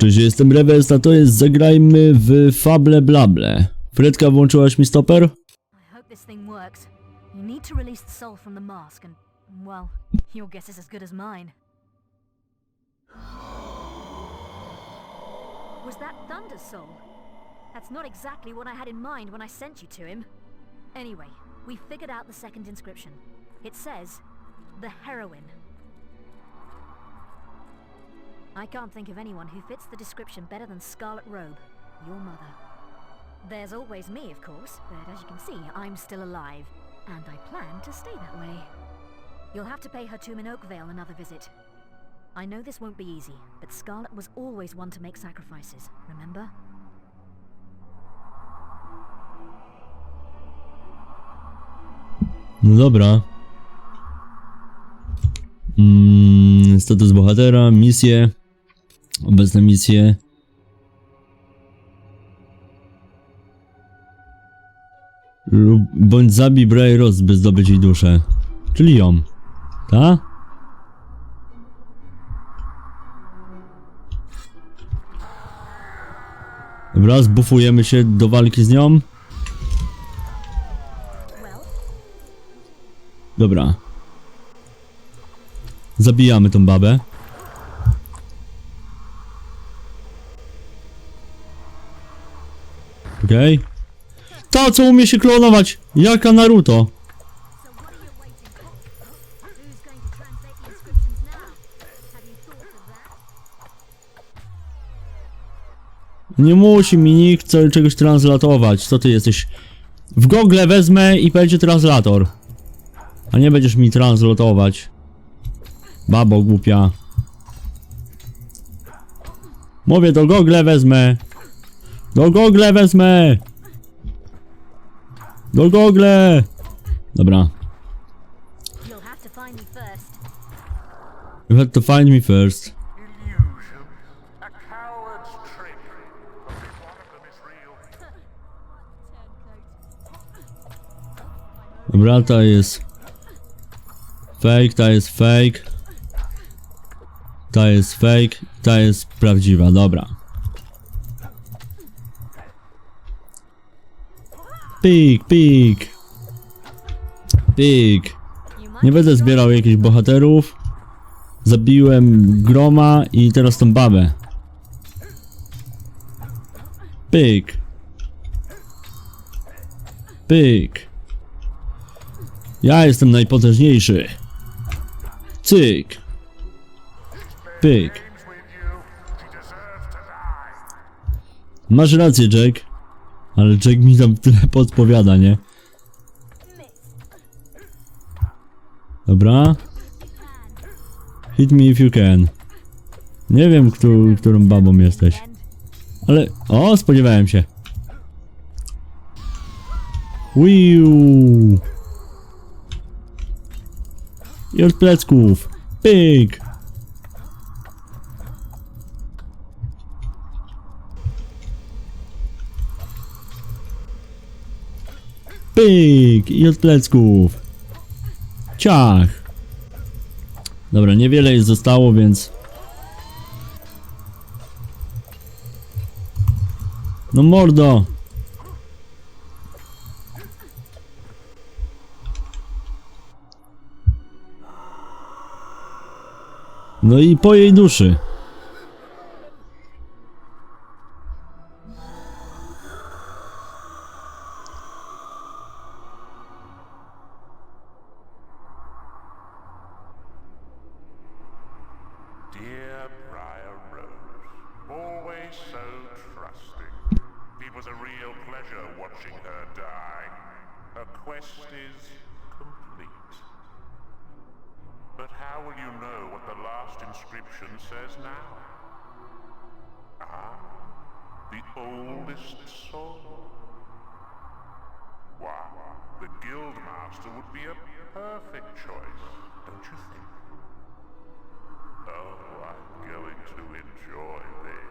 Cześć, jestem Rewes, a to jest Zagrajmy w Fable Blable. Fredka, włączyłaś mi stoper? Was that Thunder's soul? That's not exactly what I had in mind when I sent you to him. Anyway, we figured out the second inscription. It says, the heroine. I can't think of anyone who fits the description better than Scarlet Robe, your mother. There's always me, of course, but as you can see, I'm still alive, and I plan to stay that way. You'll have to pay her tomb in Oakvale another visit. I know this won't be easy, but Scarlet was always one to make sacrifices, remember? No dobra. Mm, status bohatera, misje. Obecne misje. Lub bądź zabij Bray by zdobyć jej duszę. Czyli ją. Ta? Dobra, zbufujemy się do walki z nią. Dobra. Zabijamy tą babę. Okej. Ta, co umie się klonować! Jaka Naruto! Nie musi mi nikt czegoś translatować. Co ty jesteś? W Google wezmę i będzie translator. A nie będziesz mi translatować. Babo głupia. Mówię, do Google wezmę. Do Google wezmę. Do Google. Dobra. You'll have to find me first. You had to find me first. illusion, a coward's trick. Only one of them is real. Dobra, ta jest fake, ta jest fake. Ta jest fake, ta jest prawdziwa, dobra. Pik, pik. Pik. Nie będę zbierał jakichś bohaterów. Zabiłem Groma i teraz tą babę. Pyk. Pyk. Ja jestem najpotężniejszy. Cyk. Pyk. Masz rację, Jack. Ale Jack mi tam tyle podpowiada, nie? Dobra. Hit me if you can. Nie wiem, któ którą babą jesteś. Ale... O, spodziewałem się. Wiu. I od plecków. Pyk. Pyk. I od plecków. Ciach. Dobra, niewiele jest zostało, więc... No mordo! No i po jej duszy. The last inscription says now? Ah, the oldest soul. Wow, the Guildmaster would be a perfect choice, don't you think? Oh, I'm going to enjoy this.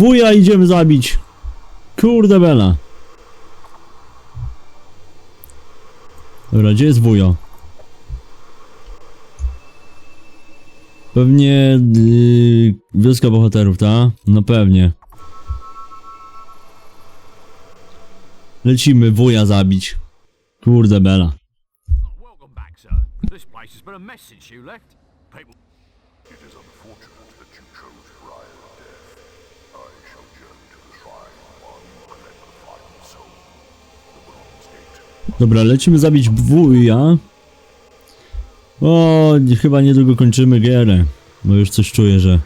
Wuja idziemy zabić. Kurde bela. Dobra, gdzie jest wujo? Pewnie yy, wioska bohaterów, ta? No pewnie. Lecimy wuja zabić. Kurde bela. Dobra, lecimy zabić wuja. O, chyba niedługo kończymy gierę. Bo już coś czuję, że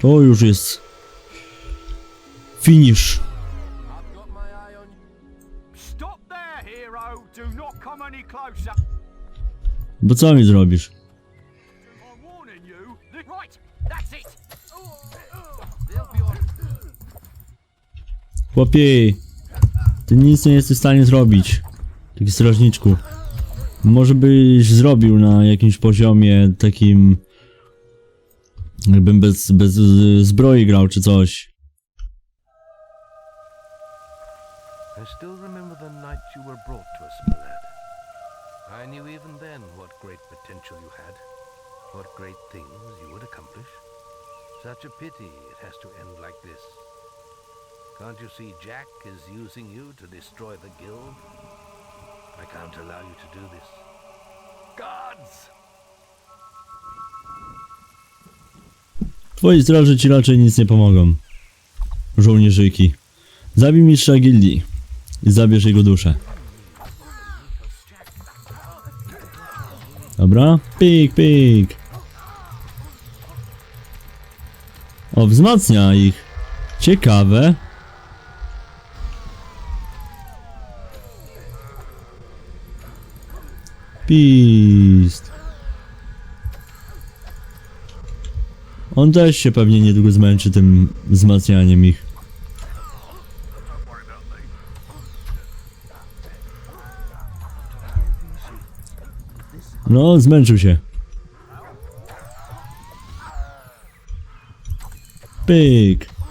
to już jest finish. Bo co mi zrobisz? Chłopie, ty nic nie jesteś w stanie zrobić. Taki strażniczku. Może byś zrobił na jakimś poziomie takim... Jakbym bez, bez zbroi grał czy coś. I still remember the night you were brought to us, my lad. I knew even then what great potential you had, what great things you would accomplish. Such a pity it has to end like this. Can't you see Jack is using you to destroy the guild? I can't allow you to do this. Twoi straży ci raczej nic nie pomogą. Żołnierzyki. Zabij mistrza gildii. I zabierz jego duszę. Dobra. Pik, pik. O, wzmacnia ich. Ciekawe. Pist. On też się pewnie niedługo zmęczy tym wzmacnianiem ich. No, zmęczył się. Pyk.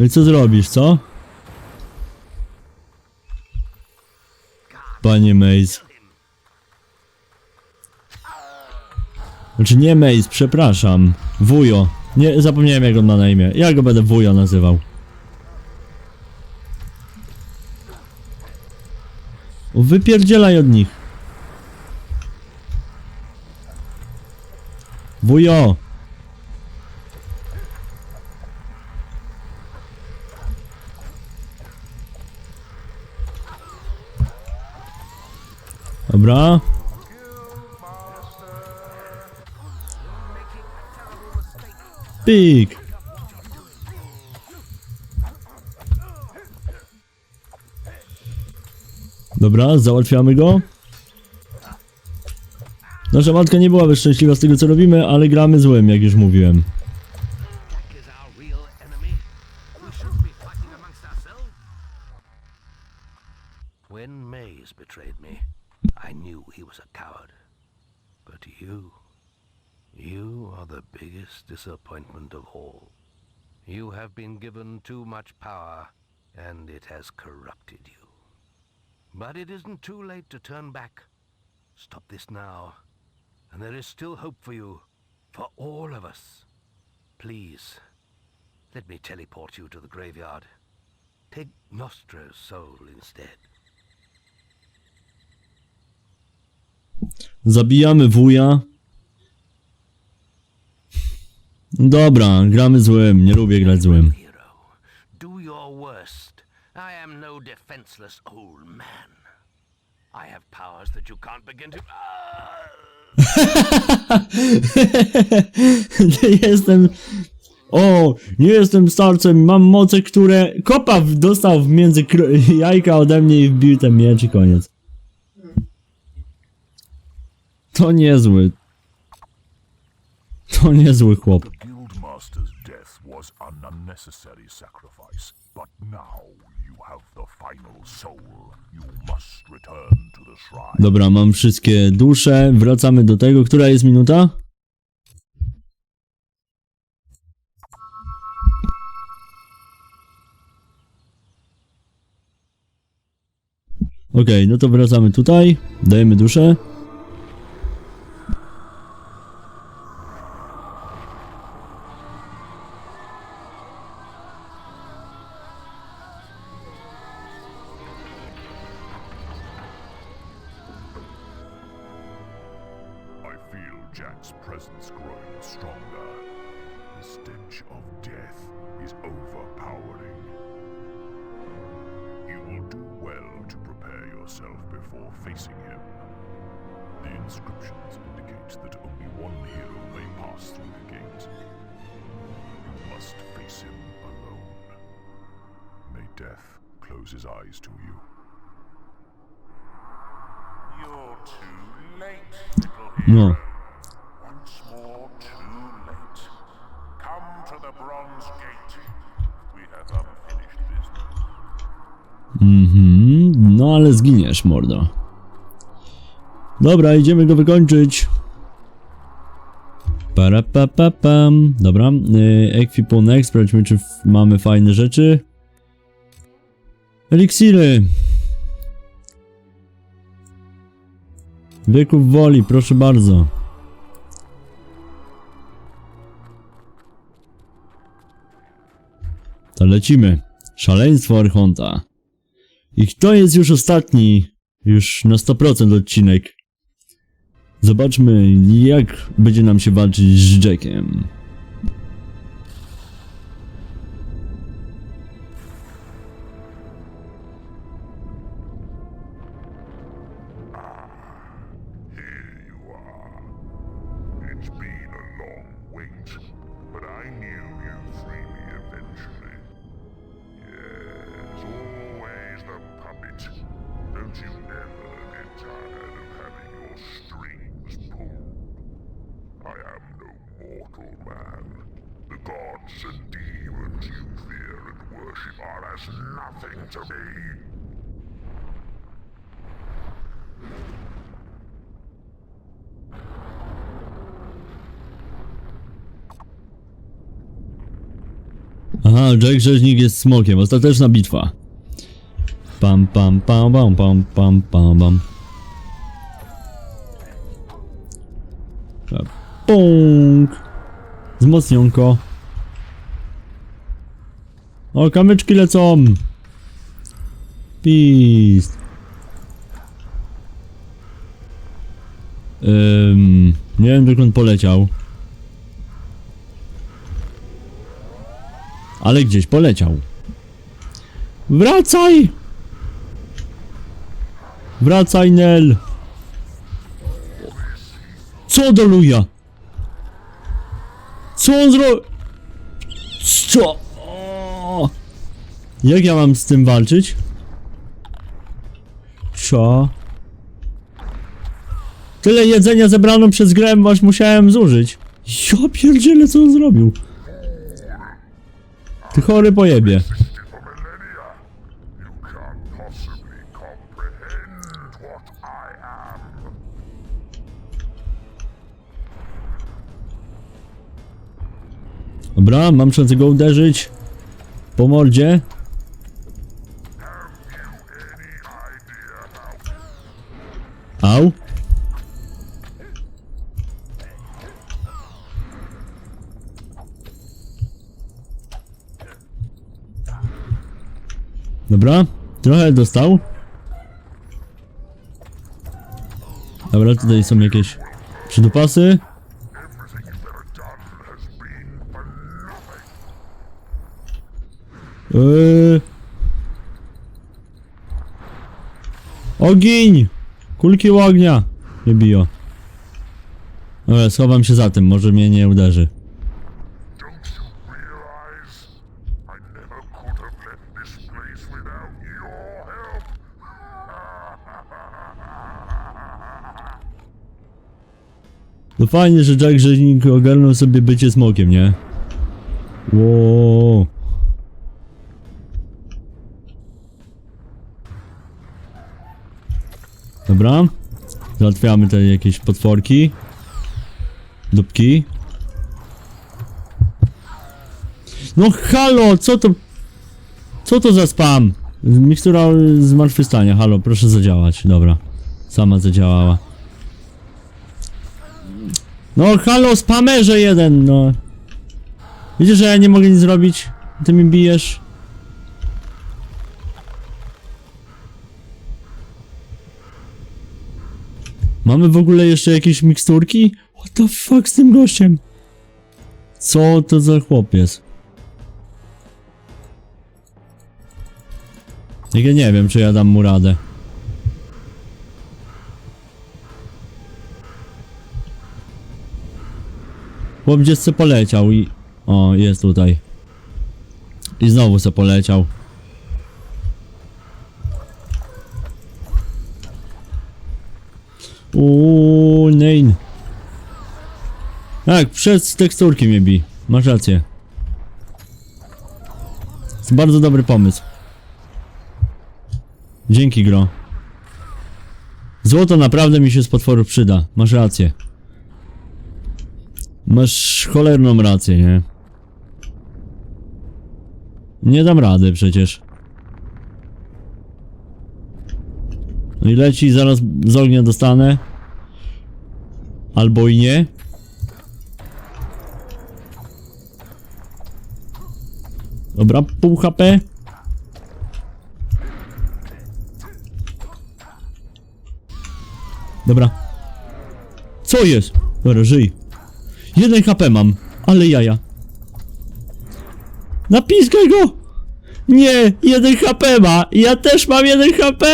No i co zrobisz, co? Panie Maze. Znaczy nie Maze, przepraszam. Wujo. Nie, zapomniałem jak on ma na imię. Ja go będę Wujo nazywał. Wypierdzielaj od nich. Wujo. Dobra. Pik. Dobra, załatwiamy go. Nasza matka nie byłaby szczęśliwa z tego co robimy, ale gramy złym, jak już mówiłem. Disappointment of all. You have been given too much power, and it has corrupted you. But it isn't too late to turn back. Stop this now, and there is still hope for you, for all of us. Please, let me teleport you to the graveyard. Take Nostro's soul instead. Zabijamy wuja. Dobra, gramy złym, nie lubię grać złym. Hero, do your worst. I am no defenseless old man. I have powers that you can't begin to. Nie jestem... O, nie jestem starcem, mam moce, które... Kopa w- dostał w między kro- jajka ode mnie i wbił ten miecz i koniec. To niezły. To niezły chłop. The Guildmaster's death was an unnecessary sacrifice, but now you have the final soul. You must return to the shrine. Dobra, mam wszystkie dusze. Wracamy do tego. Która jest minuta? Okej, no to wracamy tutaj. Dajemy duszę. Jack's presence growing stronger. The stench of death is overpowering. You will do well to prepare yourself before facing him. The inscriptions indicate that only one hero may pass through the gate. You must face him alone. May death close his eyes to you. You're too late, little No. Ale zginiesz, mordo. Dobra, idziemy go wykończyć. Para pa, pa, pam. Dobra, yy, ekwipunek, sprawdźmy czy mamy fajne rzeczy. Eliksiry. Wieków woli, proszę bardzo. To lecimy. Szaleństwo Archonta. I to jest już ostatni, już na 100% odcinek. Zobaczmy, jak będzie nam się walczyć z Jackiem. To me. Aha, Jack Rzeźnik jest smokiem. Ostateczna bitwa. Pam, pam, pam, pam, pam, pam, pam, pam. Punk. Wzmocnionko. O, kamyczki lecą. Pist. Nie wiem dokąd poleciał. Ale gdzieś poleciał. Wracaj! Wracaj, Nel! Co do luja? Co on zro... Co? Jak ja mam z tym walczyć? Tyle jedzenia zebrano przez grę, aż musiałem zużyć. Ja pierdzielę, co on zrobił? Ty chory pojebie. Dobra, mam szansę go uderzyć. Po mordzie. Au. Dobra, trochę dostał. Dobra, tutaj są jakieś przydupasy. Eee. Ogień! Kulki ognia! Nie biją. Dobra, schowam się za tym, może mnie nie uderzy. No fajnie, że Jack Rzeźnik ogarnął sobie bycie smokiem, nie? Wow. Dobra. Załatwiamy te jakieś potworki. Dupki. No halo, co to... Co to za spam? Mikstura zmartwychwstania, halo, proszę zadziałać, dobra. Sama zadziałała. No halo, spamerze jeden, no. Widzisz, że ja nie mogę nic zrobić? Ty mi bijesz? Mamy w ogóle jeszcze jakieś miksturki? What the fuck z tym gościem? Co to za chłopiec? Ja nie wiem, czy ja dam mu radę. Chłop gdzieś se poleciał i... O, jest tutaj. I znowu se poleciał. Uuu, nein. Tak, przez teksturki mnie bi. Masz rację. jest bardzo dobry pomysł. Dzięki, gro. Złoto naprawdę mi się z potworów przyda. Masz rację. Masz cholerną rację, nie? Nie dam rady przecież. No i leci, zaraz z ognia dostanę. Albo i nie. Dobra, pół HP. Dobra. Co jest? Dobra, żyj. Jeden HP mam, ale jaja. Napiskaj go! Nie, jeden HP ma! Ja też mam jeden HP!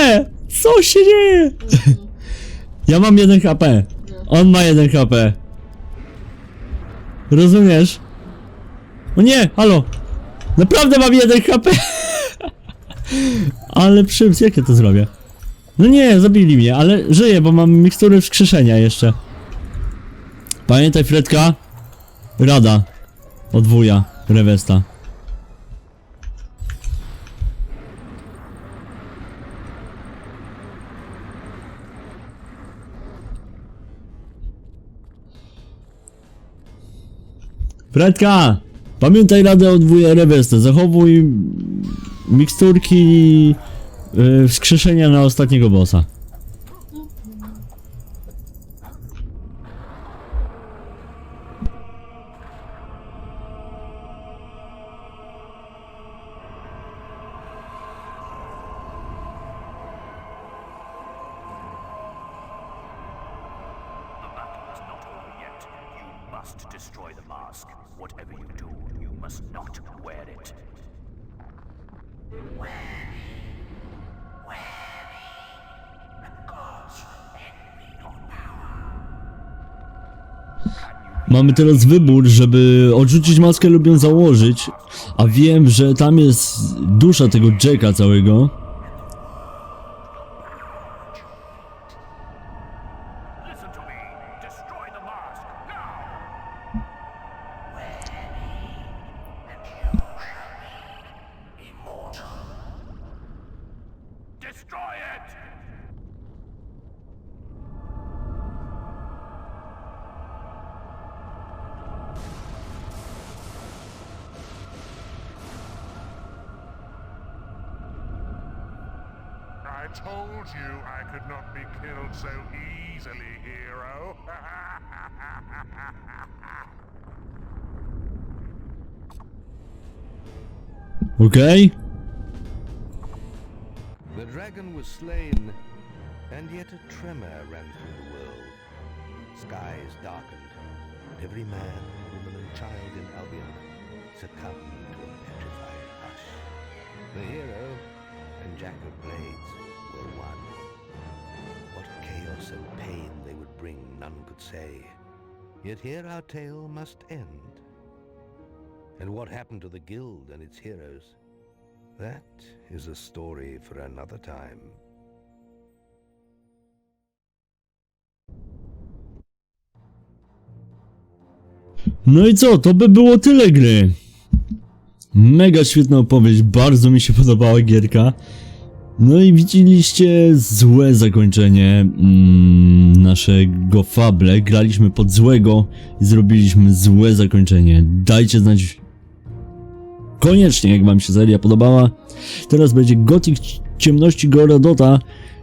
Co się dzieje? Ja mam jeden HP. On ma jeden HP. Rozumiesz? O nie, halo! Naprawdę mam jeden HP! ale przyps, jak ja to zrobię? No nie, zabili mnie, ale żyję, bo mam mikstury wskrzeszenia jeszcze. Pamiętaj Fredka. Rada. Od wuja. Rewesta. Fredka! Pamiętaj radę od wuja Rewesta. Zachowuj miksturki yy, wskrzeszenia na ostatniego bossa. Must destroy the mask. Whatever you do, you must not wear it. Mamy teraz wybór, żeby odrzucić maskę lub ją założyć, a wiem, że tam jest dusza tego Jacka całego. Told you I could not be killed so easily, hero. Okej? The dragon was slain, and yet a tremor ran through the world. Skies darkened, and every man, woman, and child in Albion succumbed to a petrified hush. The hero and Jack of Blades were one. What chaos and pain they would bring, none could say. Yet here our tale must end. And what happened to the guild and its heroes? That is a story for another time. No i co, to by było tyle gry. Mega świetna opowieść, bardzo mi się podobała gierka. No i widzieliście złe zakończenie mm, naszego fable. Graliśmy pod złego i zrobiliśmy złe zakończenie. Dajcie znać koniecznie, jak wam się seria podobała. Teraz będzie Gothic Ciemności Gorodota.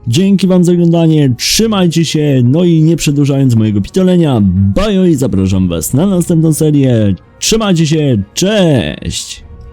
Dzięki wam za oglądanie, trzymajcie się, no i nie przedłużając mojego pitolenia, bajo i zapraszam was na następną serię. Trzymajcie się, cześć!